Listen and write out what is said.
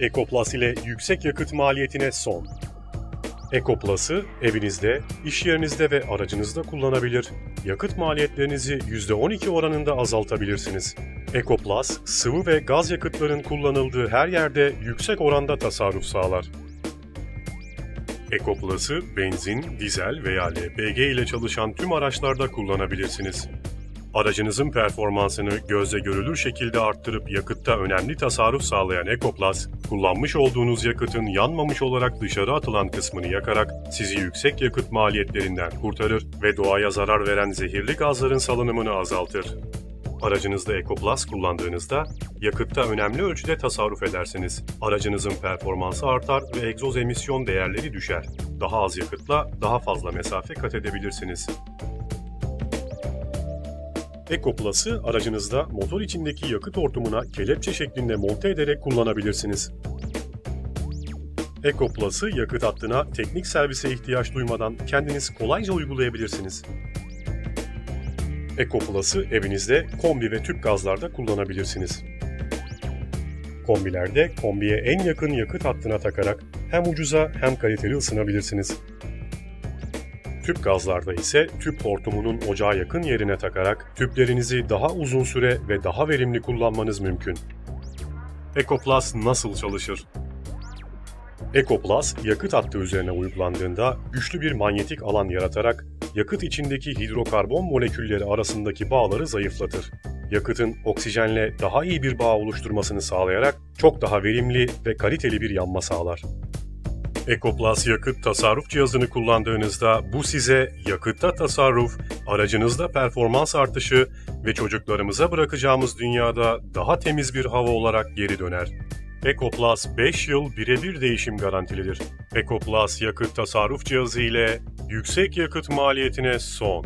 EcoPlus ile yüksek yakıt maliyetine son. EcoPlus'ı evinizde, iş yerinizde ve aracınızda kullanabilir. Yakıt maliyetlerinizi %12 oranında azaltabilirsiniz. EcoPlus, sıvı ve gaz yakıtların kullanıldığı her yerde yüksek oranda tasarruf sağlar. EcoPlus'ı benzin, dizel veya LPG ile çalışan tüm araçlarda kullanabilirsiniz. Aracınızın performansını gözle görülür şekilde arttırıp yakıtta önemli tasarruf sağlayan EcoPlus, kullanmış olduğunuz yakıtın yanmamış olarak dışarı atılan kısmını yakarak sizi yüksek yakıt maliyetlerinden kurtarır ve doğaya zarar veren zehirli gazların salınımını azaltır. Aracınızda EcoPlus kullandığınızda yakıtta önemli ölçüde tasarruf edersiniz. Aracınızın performansı artar ve egzoz emisyon değerleri düşer. Daha az yakıtla daha fazla mesafe kat edebilirsiniz. EcoPlus'ı aracınızda motor içindeki yakıt hortumuna kelepçe şeklinde monte ederek kullanabilirsiniz. EcoPlus'ı yakıt hattına teknik servise ihtiyaç duymadan kendiniz kolayca uygulayabilirsiniz. EcoPlus'ı evinizde kombi ve tüp gazlarda kullanabilirsiniz. Kombilerde kombiye en yakın yakıt hattına takarak hem ucuza hem kaliteli ısınabilirsiniz. Tüp gazlarda ise tüp hortumunun ocağa yakın yerine takarak tüplerinizi daha uzun süre ve daha verimli kullanmanız mümkün. EcoPlus nasıl çalışır? EcoPlus yakıt hattı üzerine uygulandığında güçlü bir manyetik alan yaratarak yakıt içindeki hidrokarbon molekülleri arasındaki bağları zayıflatır. Yakıtın oksijenle daha iyi bir bağ oluşturmasını sağlayarak çok daha verimli ve kaliteli bir yanma sağlar. EcoPlus yakıt tasarruf cihazını kullandığınızda bu size yakıtta tasarruf, aracınızda performans artışı ve çocuklarımıza bırakacağımız dünyada daha temiz bir hava olarak geri döner. EcoPlus 5 yıl birebir değişim garantilidir. EcoPlus yakıt tasarruf cihazı ile yüksek yakıt maliyetine son.